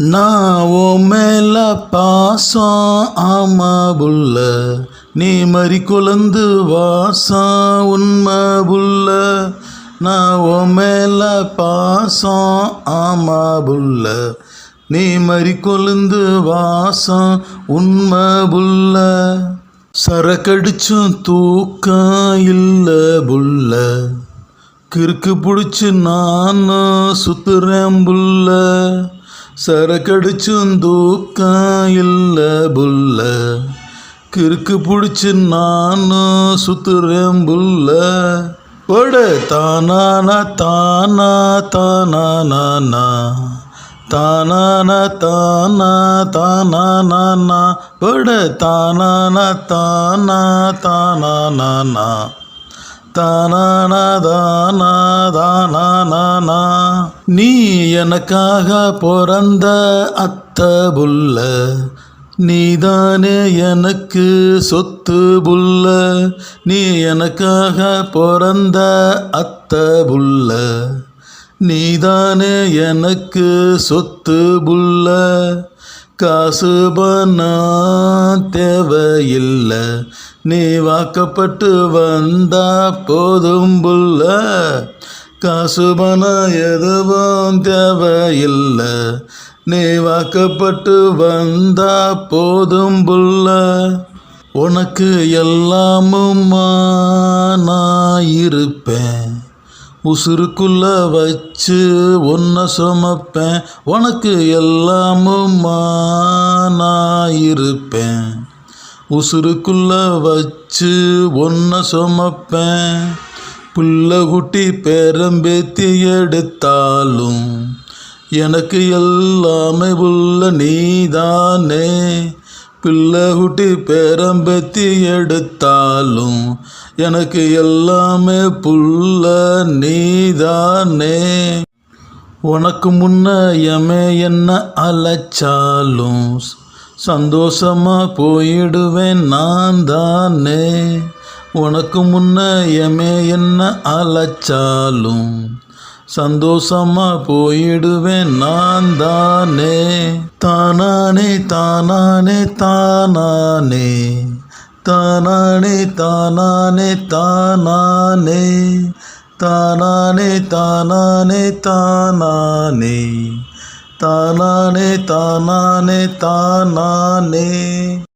நான் உன் மேல பாசம் ஆமா புள்ள நீ மறி குழந்து வாசம் உண்மை புல்ல நான் உன் மேல பாசம் ஆமா புல்ல நீ மறி கொழுந்து வாசம் உண்மை புள்ள சரக்கடிச்சும் தூக்கம் இல்லை புள்ள கிறுக்கு பிடிச்சி நானும் சுத்துறேன் புள்ள சரக்கடிச்சும் தூக்கம் இல்லை புள்ள கிறுக்கு பிடிச்சி நானும் சுத்துறேன் புல்ல. போட தானானா தானா தானா நானா தானானா தானா தானா நானா போட தானானா தானா தானா நானா தானானா தானா நீ எனக்காக பிறந்த அத்த புல்ல நீதானே எனக்கு சொத்து புல்ல நீ எனக்காக பிறந்த அத்த புல்ல நீதானே எனக்கு சொத்து புல்ல காசு பணம் தேவையில்லை நீ வாக்கப்பட்டு வந்தா போதும் புல்ல காசு பணம் எதுவும் தேவையில்லை. நீ வாக்கப்பட்டு வந்தா போதும் புல்ல உனக்கு எல்லாமும் நான் இருப்பேன் உசுருக்குள்ள வச்சு ஒன்ன சுமப்பேன். உனக்கு எல்லாமும் நான் இருப்பேன். உசுருக்குள்ள வச்சு ஒன்ன சுமப்பேன். புள்ள குட்டி பேரம்பேத்தி எடுத்தாலும் எனக்கு எல்லாமே உள்ள நீதானே. பிள்ளை குட்டி எடுத்தாலும் எனக்கு எல்லாமே புள்ள நீதானே. உனக்கு முன்ன எமே என்ன அலைச்சாலும் சந்தோஷமா போயிடுவேன் நான் தானே உனக்கு முன்ன எமே என்ன அலைச்சாலும் சந்தோஷமா போயிடுவேன் நான் தானே தானானே தானானே தானானே தானானே தானானே தானானே தானானே தானானே தானானே தானானே தானானே தானானே